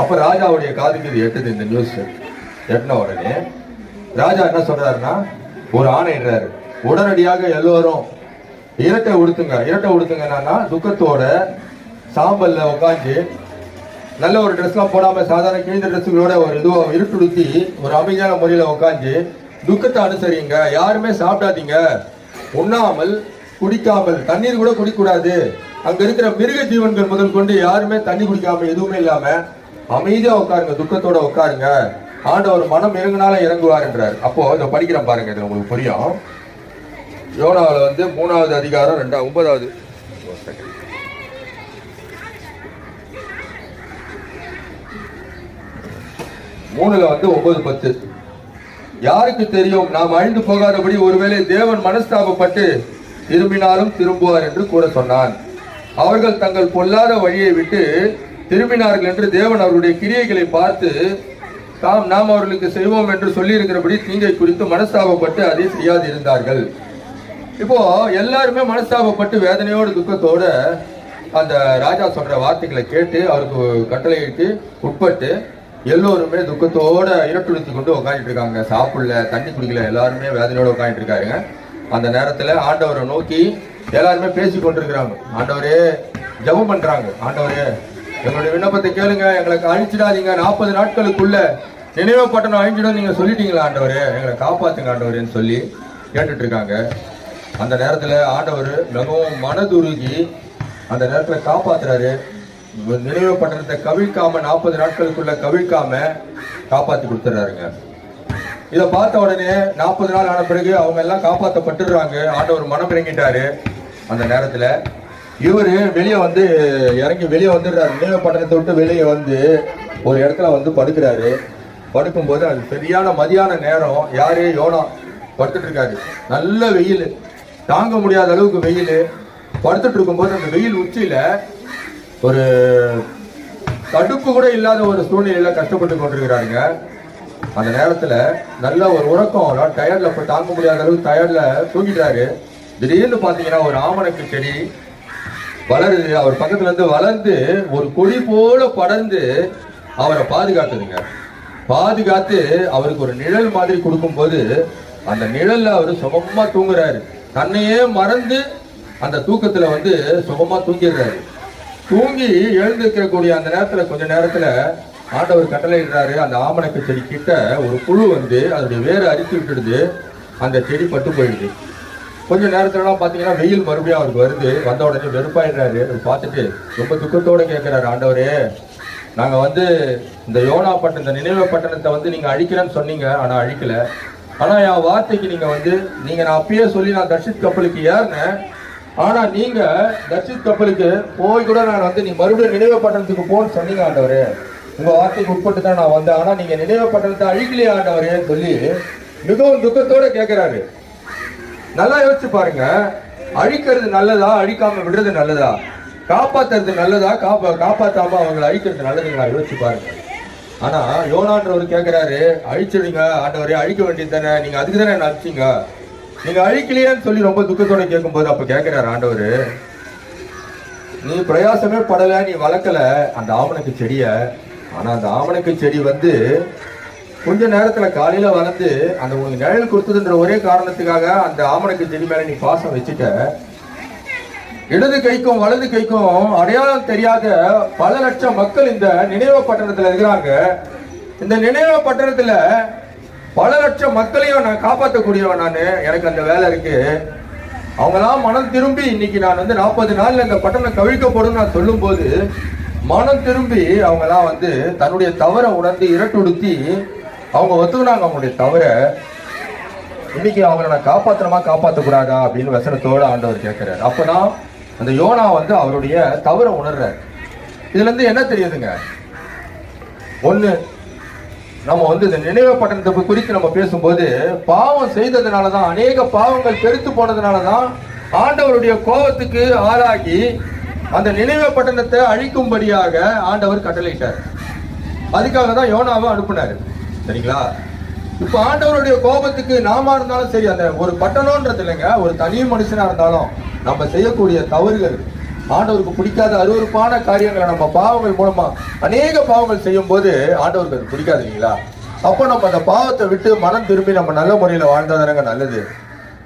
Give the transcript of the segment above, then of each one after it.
அப்ப ராஜாவுடைய காதுக்கு இது எட்டுது இந்த நியூஸ் எட்டின உடனே ராஜா என்ன சொல்றாருன்னா ஒரு ஆணையிடுறாரு உடனடியாக எல்லோரும் இரட்டை உடுத்துங்க இரட்டை உடுத்துங்க என்னன்னா துக்கத்தோட சாம்பல்ல உட்காந்து நல்ல ஒரு ட்ரெஸ்லாம் போடாம சாதாரண கிழிந்த ட்ரெஸ்ஸுகளோட ஒரு இதுவாக இருட்டுடுத்தி ஒரு அமைதியான முறையில் உட்காந்து துக்கத்தை அனுசரிங்க. யாருமே சாப்பிடாதீங்க. உண்ணாமல் குடிக்காமல். தண்ணீர் கூட குடிக்கூடாது. அங்க இருக்கிற மிருக ஜீவன்கள் முதல் கொண்டு யாருமே தண்ணி குடிக்காம எதுவுமே இல்லாம அமைதியா உட்காருங்க துக்கத்தோட உட்காருங்க. ஆண்டவர் மனம் இறங்கினாலும் இறங்குவார் என்றார். அப்போ இதை படிக்கிறேன் பாருங்க இது உங்களுக்கு புரியும். யோனாவில் வந்து மூணாவது அதிகாரம் ரெண்டா ஒன்பதாவது. மூணுல வந்து ஒன்பது பத்து. யாருக்கு தெரியும் நாம் அழிந்து போகாதபடி ஒருவேளை தேவன் மனஸ்தாபப்பட்டு திரும்பினாலும் திரும்புவார் என்று கூட சொன்னான். அவர்கள் தங்கள் பொல்லாத வழியை விட்டு திரும்பினார்கள் என்று தேவன் அவருடைய கிரியைகளை பார்த்து தாம் நாம் அவர்களுக்கு செய்வோம் என்று சொல்லி இருக்கிறபடி தீங்கை குறித்து மனஸ்தாபப்பட்டு அதை செய்யாதிருந்தார்கள். இப்போ எல்லாருமே மனஸ்தாபப்பட்டு வேதனையோடு துக்கத்தோட அந்த ராஜா சொல்ற வார்த்தைகளை கேட்டு அவருக்கு கட்டளையிட்டு உட்பட்டு எல்லோருமே துக்கத்தோட இருட்டுடுத்தி கொண்டு உட்காந்துட்டு இருக்காங்க. சாப்பிடல தண்ணி குடிக்கல எல்லாருமே வேதனையோட உட்காந்துட்டு இருக்காருங்க. அந்த நேரத்துல ஆண்டவரை நோக்கி எல்லாருமே பேசி கொண்டிருக்கிறாங்க. ஆண்டவரே ஜெபம் பண்றாங்க. ஆண்டவரே எங்களுடைய விண்ணப்பத்தை கேளுங்க. எங்களுக்கு அழிச்சிடாதீங்க. நாற்பது நாட்களுக்குள்ள நினைவு பட்டணம் அழிஞ்சிடும். நீங்க சொல்லிட்டீங்களா ஆண்டவரே? எங்களை காப்பாத்துங்க ஆண்டவரேன்னு சொல்லி கேட்டுட்டு இருக்காங்க அந்த நேரத்துல ஆண்டவர் மிகவும் மனதுருகி அந்த நேரத்துல காப்பாத்துறாரு. நினைவு பட்டணத்தை கவிழ்க்காம நாற்பது நாட்களுக்குள்ள கவிழ்க்காம காப்பாத்தி கொடுத்துட்றாருங்க இதை பார்த்த உடனே நாற்பது நாள் ஆன பிறகு அவங்க எல்லாம் காப்பாற்றப்பட்டுடுறாங்க ஆண்டவர் மனம் இறங்கிட்டாரு அந்த நேரத்துல. இவர் வெளியே வந்து இறங்கி வெளியே வந்துடுறாரு. நினைவு பட்டணத்தை விட்டு வெளியே வந்து ஒரு இடத்துல வந்து படுக்கிறாரு. படுக்கும்போது அது சரியான மதியான நேரம். யாரு? யோனா. படுத்துட்டு இருக்காரு. நல்ல வெயில். தாங்க முடியாத அளவுக்கு வெயில். படுத்துட்டு இருக்கும்போது அந்த வெயில் உச்சியில ஒரு தடுப்பு கூட இல்லாத ஒரு சூழ்நிலையில கஷ்டப்பட்டு கொண்டிருக்கிறாருங்க. அந்த நேரத்துல நல்ல ஒரு உறக்கம். டயர்டில் போய் தாங்க முடியாத அளவுக்கு டயர்டில் தூங்கிட்டாரு திடீர்னு பாத்தீங்கன்னா ஒரு ஆமணக்கு செடி வளருது. அவர் பக்கத்துல இருந்து வளர்ந்து ஒரு கொடி போல படர்ந்து அவரை பாதுகாத்துதுங்க. பாதுகாத்து அவருக்கு ஒரு நிழல் மாதிரி கொடுக்கும்போது அந்த நிழல்ல அவர் சுகமா தூங்குறாரு. தன்னையே மறந்து அந்த தூக்கத்துல வந்து சுகமா தூங்கிடுறாரு. தூங்கி எழுந்திருக்கக்கூடிய அந்த நேரத்துல கொஞ்ச நேரத்துல ஆண்டவர் கட்டளையிடுறாரு. அந்த ஆமணக்கு செடி கிட்ட ஒரு புழு வந்து அதனுடைய வேறு அரித்து விட்டுடுது. அந்த செடி பட்டு போயிடுது. கொஞ்சம் நேரத்துலலாம் பார்த்தீங்கன்னா வெயில் மறுபடியும் அவருக்கு வருது. வந்த உடனே வெறுப்பாயிடுறாரு. அவர் பார்த்துட்டு ரொம்ப துக்கத்தோடு கேட்குறாரு ஆண்டவரே நாங்கள் வந்து இந்த யோனா பட்டணம் இந்த நினைவு பட்டணத்தை வந்து நீங்கள் அழிக்கிறேன்னு சொன்னீங்க. ஆனால் அழிக்கலை. ஆனால் என் வார்த்தைக்கு நீங்கள் வந்து நீங்கள் நான் அப்பயே சொல்லி நான் தர்ஷித் கப்பலுக்கு ஏறினேன். ஆனால் நீங்கள் தர்ஷித் கப்பலுக்கு போய் கூட நான் வந்து நீ மறுபடியும் நினைவு பட்டணத்துக்கு போன்னு சொன்னீங்க ஆண்டவர். உங்கள் வார்த்தைக்கு உட்பட்டு தான் நான் வந்தேன். ஆனால் நீங்கள் நினைவு பட்டணத்தை அழிக்கலையே ஆண்டவரேன்னு சொல்லி மிகவும் துக்கத்தோடு கேட்குறாரு நல்லா யோசிச்சு பாருங்க. அழிக்கிறது நல்லதா? அழிக்காம விடுறது நல்லதா? காப்பாத்துறது நல்லதா? காப்பா காப்பாத்தாம அவங்களை அழிக்கிறது நல்லதுங்களா யோசிச்சு பாருங்க. ஆனா யோனான்றவர் கேட்கிறாரு அழிச்சிடுங்க ஆண்டவரே அழிக்க வேண்டியது தானே. நீங்க அதுக்கு தானே என்ன அழிச்சிங்க? நீங்க அழிக்கலையேன்னு சொல்லி ரொம்ப துக்கத்தோட கேட்கும்போது அப்ப கேட்கிறாரு ஆண்டவர். நீ பிரயாசமே படல நீ வளர்க்கல அந்த ஆமணக்கு செடிய ஆனா அந்த ஆமணக்கு செடி வந்து கொஞ்ச நேரத்துல காலையில வளர்ந்து அந்த உனக்கு நிழல் கொடுத்ததுன்ற ஒரே காரணத்துக்காக அந்த ஆமணக்கு செடி மேல நீ பாசம் வச்சுட்ட. இடது கைக்கும் வலது கைக்கும் அடையாளம் தெரியாத பல லட்சம் மக்கள் இந்த நினைவு பட்டணத்துல இருக்கிறாங்க. இந்த நினைவு பட்டணத்துல பல லட்சம் மக்களையும் நான் காப்பாற்றக்கூடியவன் நான். எனக்கு அந்த வேலை இருக்கு. அவங்களாம் மனம் திரும்பி இன்னைக்கு நான் வந்து நாற்பது நாள்ல இந்த பட்டணம் கவிழ்க்கப்படும் நான் சொல்லும்போது மனம் திரும்பி அவங்கெல்லாம் வந்து தன்னுடைய தவறை உணர்ந்து இரட்டுடுத்தி அவங்க ஒத்துக்கினாங்க அவங்களுடைய தவிர இன்னைக்கு அவங்கள நான் காப்பாற்றணுமா காப்பாற்றக்கூடாதா அப்படின்னு வசனத்தோடு ஆண்டவர் கேட்கறாரு. அப்போ தான் அந்த யோனா வந்து அவருடைய தவறை உணர்றாரு. இதுலேருந்து என்ன தெரியுதுங்க? ஒன்று நம்ம வந்து இந்த நினைவு பட்டணத்தை குறித்து நம்ம பேசும்போது பாவம் செய்ததுனால தான் அநேக பாவங்கள் பெருத்து போனதுனால தான் ஆண்டவருடைய கோபத்துக்கு ஆளாகி அந்த நினைவு பட்டணத்தை அழிக்கும்படியாக ஆண்டவர் கட்டளையிட்டார். அதுக்காக தான் யோனாவை அனுப்பினார். சரிங்களா? இப்ப ஆண்டவருடைய கோபத்துக்கு நாம இருந்தாலும் சரி அந்த ஒரு பட்டணம்ன்றது இல்லைங்க. ஒரு தனி மனுஷனா இருந்தாலும் நம்ம செய்யக்கூடிய தவறுகள் ஆண்டவருக்கு பிடிக்காத அருவருப்பான காரியங்களை நம்ம பாவங்கள் மூலமா அநேக பாவங்கள் செய்யும் போது ஆண்டவருக்கு அது பிடிக்காது இல்லைங்களா? அப்போ நம்ம அந்த பாவத்தை விட்டு மனம் திரும்பி நம்ம நல்ல முறையில் வாழ்ந்தாதானங்க நல்லது.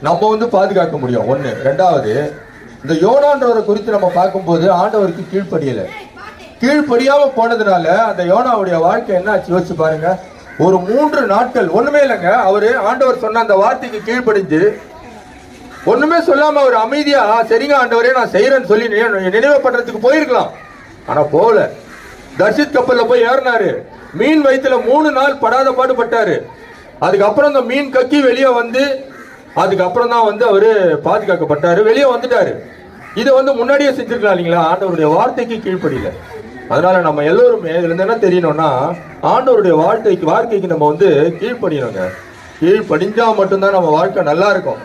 நம்ம வந்து பாதுகாக்க முடியும். ஒண்ணு. ரெண்டாவது இந்த யோனான்றவரை குறித்து நம்ம பார்க்கும்போது ஆண்டவருக்கு கீழ்ப்படியலை. கீழ்ப்படியாமல் போனதுனால அந்த யோனாவுடைய வாழ்க்கை என்ன ஆச்சு யோசிச்சு பாருங்க. ஒரு மூன்று நாட்கள் ஒண்ணுமே இல்லைங்க. அவரு ஆண்டவர் சொன்ன அந்த வார்த்தைக்கு கீழ்ப்படிஞ்சு ஒண்ணுமே சொல்லாம அவர் அமைதியா சரிங்க ஆண்டவரே நான் செய்யறேன்னு சொல்லி நினைவு பண்றதுக்கு போயிருக்கலாம். ஆனா போகல தர்ஷித் கப்பல்ல போய் ஏறினாரு. மீன் வயிற்றுல மூணு நாள் படாத பாடுபட்டாரு. அதுக்கப்புறம் அந்த மீன் கக்கி வெளியே வந்து அதுக்கப்புறம் தான் வந்து அவரு பாதுகாக்கப்பட்டாரு. வெளியே வந்துட்டாரு. இதை வந்து முன்னாடியே செஞ்சிருக்கலாம் இல்லைங்களா? ஆண்டவருடைய வார்த்தைக்கு கீழ்ப்படியில. அதனால நம்ம எல்லோருமே இதுல இருந்து என்ன தெரியணும்னா ஆண்டவருடைய வாழ்க்கைக்கு வாழ்க்கைக்கு நம்ம வந்து கீழ்ப்படியணுங்க. கீழ்ப்படிஞ்சால் மட்டும்தான் நம்ம வாழ்க்கை நல்லா இருக்கும்.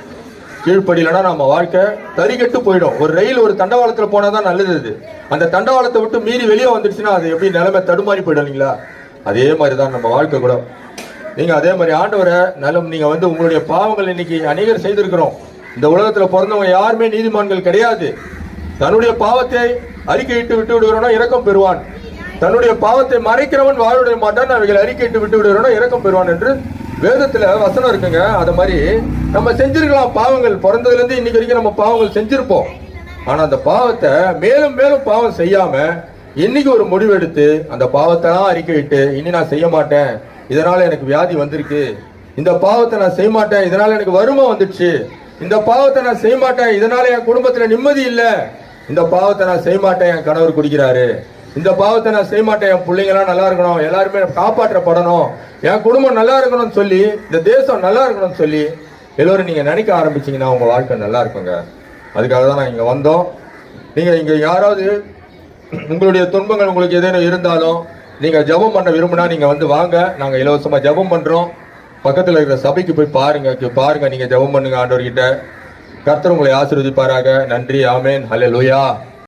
கீழ்ப்படியலனா நம்ம வாழ்க்கை தறிகெட்டு போயிடும். ஒரு ரயில் ஒரு தண்டவாளத்துல போனால் தான் நல்லது அது. அந்த தண்டவாளத்தை விட்டு மீறி வெளியே வந்துடுச்சுன்னா அது எப்படி நிலைமை தடுமாறி போயிடும் இல்லைங்களா? அதே மாதிரி தான் நம்ம வாழ்க்கை கூட. நீங்க அதே மாதிரி ஆண்டவரை நலம் நீங்க வந்து உங்களுடைய பாவங்கள் இன்னைக்கு அநேகர் செய்திருக்கிறோம். இந்த உலகத்துல பிறந்தவங்க யாருமே நீதிமான்கள் கிடையாது. தன்னுடைய பாவத்தை அறிக்கையிட்டு விட்டு விடுகிறோனா இரக்கம் பெறுவான். தன்னுடைய பாவத்தை மறைக்கிறவன் வாழ்விட மாட்டான். அவைகளை அறிக்கையிட்டு விட்டு விடுகிறோனா இரக்கம் பெறுவான் என்று வேதத்துல வசனம் இருக்குங்க. அது மாதிரி நம்ம செஞ்சிருக்கலாம். பாவங்கள் பிறந்ததுல இருந்து இன்னைக்கு வரைக்கும் நம்ம பாவங்கள் செஞ்சிருப்போம். ஆனா அந்த பாவத்தை மேலும் மேலும் பாவம் செய்யாம இன்னைக்கு ஒரு முடிவெடுத்து அந்த பாவத்தை தான் அறிக்கையிட்டு இனி நான் செய்ய மாட்டேன். இதனால எனக்கு வியாதி வந்திருக்கு. இந்த பாவத்தை நான் செய்ய மாட்டேன். இதனால எனக்கு வறுமை வந்துடுச்சு. இந்த பாவத்தை நான் செய்ய மாட்டேன். இதனால என் குடும்பத்துல நிம்மதி இல்லை. இந்த பாவத்தை நான் செய்ய மாட்டேன் என் கணவர் குடிக்கிறாரு. இந்த பாவத்தை நான் செய்ய மாட்டேன் என் பிள்ளைங்களாம் நல்லா இருக்கணும் எல்லாருமே காப்பாற்றப்படணும் என் குடும்பம் நல்லா இருக்கணும்னு சொல்லி இந்த தேசம் நல்லா இருக்கணும்னு சொல்லி எல்லோரும் நீங்கள் நினைக்க ஆரம்பிச்சீங்கன்னா உங்கள் வாழ்க்கை நல்லா இருக்குங்க. அதுக்காக தான் நான் இங்கே வந்தோம். நீங்கள் இங்கே யாராவது உங்களுடைய துன்பங்கள் உங்களுக்கு ஏதேனும் இருந்தாலும் நீங்கள் ஜெபம் பண்ண விரும்பினா நீங்கள் வந்து வாங்க. நாங்கள் இலவசமாக ஜெபம் பண்ணுறோம் பக்கத்தில் இருக்கிற சபைக்கு போய் பாருங்க பாருங்கள் நீங்கள் ஜபம் ஜெபம் பண்ணுங்க ஆண்டவர்கிட்ட. கர்த்தர் உங்களை ஆசீர்வதிப்பாராக. நன்றி. ஆமேன். ஹalleluya